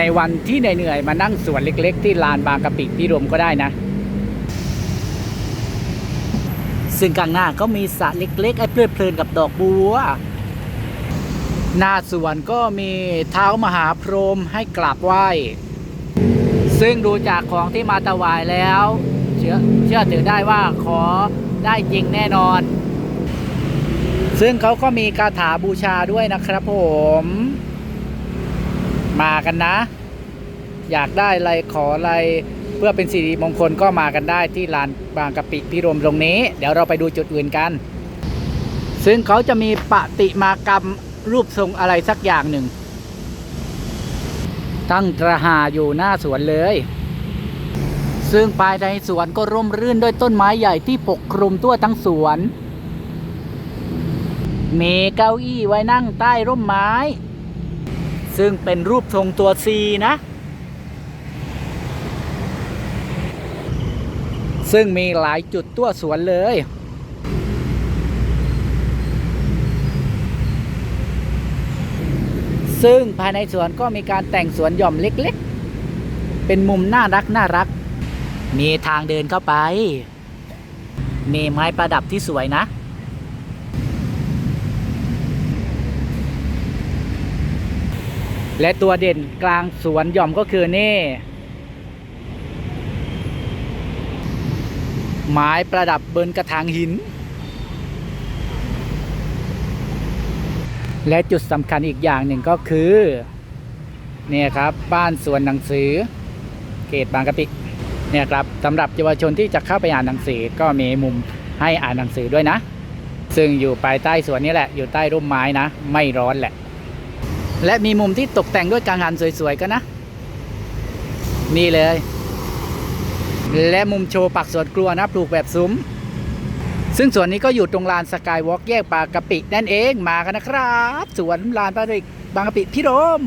ในวันที่เหนื่อยๆมานั่งสวนเล็ก ๆ ที่ลานบางกะปิพิรมก็ได้นะ ซึ่งกลางหน้าก็มีสระเล็กๆ ไอ้เพลิดเพลินกับดอกบัว หน้าสวนก็มีเท้ามหาพรหมให้กราบไหว้ ซึ่งดูจากของที่มาถวายแล้ว เชื่อเชื่อถือได้ว่าขอได้จริงแน่นอน ซึ่งเขาก็มีคาถาบูชาด้วยนะครับผม มากันนะ อยากได้อะไรขออะไรเพื่อเป็นสิริมงคลก็มากันได้ที่ลานบางกะปิพิรมตรงนี้ เดี๋ยวเราไปดูจุดอื่นกัน ซึ่งเขาจะมีปฏิมากรรมรูปทรงอะไรสักอย่างหนึ่ง ตั้งตระหาอยู่หน้าสวนเลย ซึ่งภายในสวนก็ร่มรื่นด้วยต้นไม้ใหญ่ที่ปกคลุมทั่วทั้งสวน มีเก้าอี้ไว้นั่งใต้ร่มไม้ ซึ่งเป็นรูปทรงตัว C นะ ซึ่งมีหลายจุดตัวสวนเลย ซึ่งภายในสวนก็มีการแต่งสวนหย่อมเล็กๆ เป็นมุมน่ารักน่ารัก มีทางเดินเข้าไป มีไม้ประดับที่สวยนะ และตัวเด่นกลางสวนหย่อมก็คือนี่ไม้ประดับเบินกระถางหิน และจุดสำคัญอีกอย่างหนึ่งก็คือเนี่ยครับบ้านสวนหนังสือเขตบางกะปิเนี่ยครับสำหรับเยาวชนที่จะเข้าไปอ่านหนังสือก็มีมุมให้อ่านหนังสือด้วยนะ ซึ่งอยู่ภายใต้สวนนี้แหละอยู่ใต้ร่มไม้นะ ไม่ร้อนแหละ และมีมุมที่ตกแต่งด้วยกังหันสวยๆกันนะ นี่เลย และมุมโชว์ปักสวนกลัวนะ ปลูกแบบซุ้ม ซึ่งสวนนี้ก็อยู่ตรงลานสกายวอล์กแยกปากกะปินั่นเองมากันนะครับ สวนลานปลาดิกบางกะปิพิรม